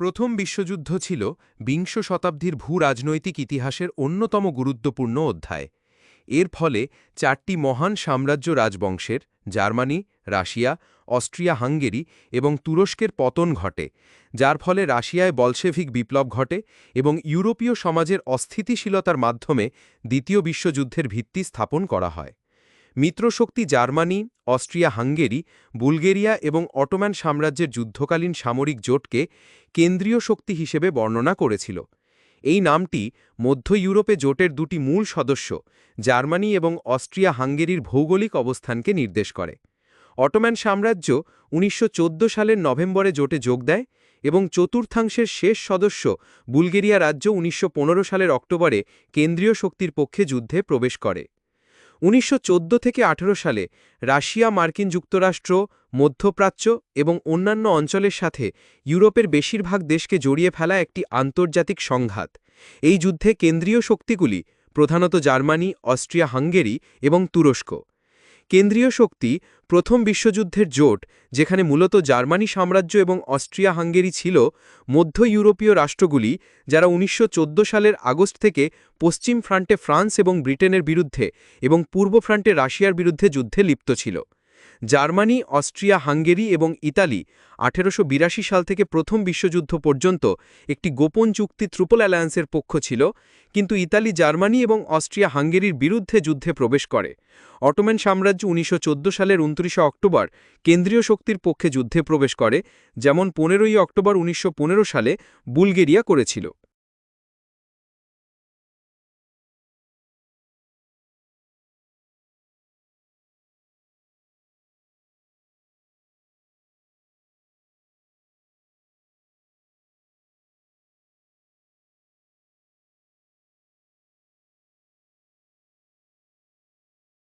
প্রথম বিশ্বযুদ্ধ ছিল বিংশ শতাব্দীর ভূরাজনৈতিক ইতিহাসের অন্যতম গুরুত্বপূর্ণ অধ্যায়। এর ফলে চারটি মহান সাম্রাজ্য রাজবংশের, জার্মানি, রাশিয়া, অস্ট্রিয়া, হাঙ্গেরি এবং তুরস্কের পতন ঘটে, যার ফলে রাশিয়ায় বলশেভিক বিপ্লব ঘটে এবং ইউরোপীয় সমাজের অস্থিতিশীলতার মাধ্যমে দ্বিতীয় বিশ্বযুদ্ধের ভিত্তি স্থাপন করা হয়। মিত্রশক্তি জার্মানি, অস্ট্রিয়া হাঙ্গেরি, বুলগেরিয়া এবং অটোম্যান সাম্রাজ্যের যুদ্ধকালীন সামরিক জোটকে কেন্দ্রীয় শক্তি হিসেবে বর্ণনা করেছিল। এই নামটি মধ্য ইউরোপে জোটের দুটি মূল সদস্য, জার্মানি এবং অস্ট্রিয়া হাঙ্গেরির ভৌগোলিক অবস্থানকে নির্দেশ করে। অটোম্যান সাম্রাজ্য উনিশশো চোদ্দ সালের নভেম্বরে জোটে যোগ দেয় এবং চতুর্থাংশের শেষ সদস্য বুলগেরিয়া রাজ্য উনিশশো পনেরো সালের অক্টোবরে কেন্দ্রীয় শক্তির পক্ষে যুদ্ধে প্রবেশ করে। উনিশশো চোদ্দ থেকে ১৮ সালে রাশিয়া, মার্কিন যুক্তরাষ্ট্র, মধ্যপ্রাচ্য এবং অন্যান্য অঞ্চলের সাথে ইউরোপের বেশিরভাগ দেশকে জড়িয়ে ফেলা একটি আন্তর্জাতিক সংঘাত। এই যুদ্ধে কেন্দ্রীয় শক্তিগুলি প্রধানত জার্মানি অস্ট্রিয়া হাঙ্গেরি এবং তুরস্ক। কেন্দ্রীয় শক্তি প্রথম বিশ্বযুদ্ধের জোট, যেখানে মূলত জার্মানি সাম্রাজ্য এবং অস্ট্রিয়া হাঙ্গেরি ছিল, মধ্য ইউরোপীয় রাষ্ট্রগুলি, যারা উনিশশো চোদ্দ সালের আগস্ট থেকে পশ্চিম ফ্রান্টে ফ্রান্স এবং ব্রিটেনের বিরুদ্ধে এবং পূর্ব ফ্রান্টে রাশিয়ার বিরুদ্ধে যুদ্ধে লিপ্ত ছিল। জার্মানি, অস্ট্রিয়া, হাঙ্গেরি এবং ইতালি আঠেরোশো বিরাশি সাল থেকে প্রথম বিশ্বযুদ্ধ পর্যন্ত একটি গোপন চুক্তি ত্রুপল অ্যালায়েন্সের পক্ষ ছিল, কিন্তু ইতালি, জার্মানি এবং অস্ট্রিয়া, হাঙ্গেরির বিরুদ্ধে যুদ্ধে প্রবেশ করে। অটোম্যান সাম্রাজ্য উনিশশো চৌদ্দ সালের উনত্রিশে অক্টোবর কেন্দ্রীয় শক্তির পক্ষে যুদ্ধে প্রবেশ করে, যেমন পনেরোই অক্টোবর উনিশশো পনেরো সালে বুলগেরিয়া করেছিল।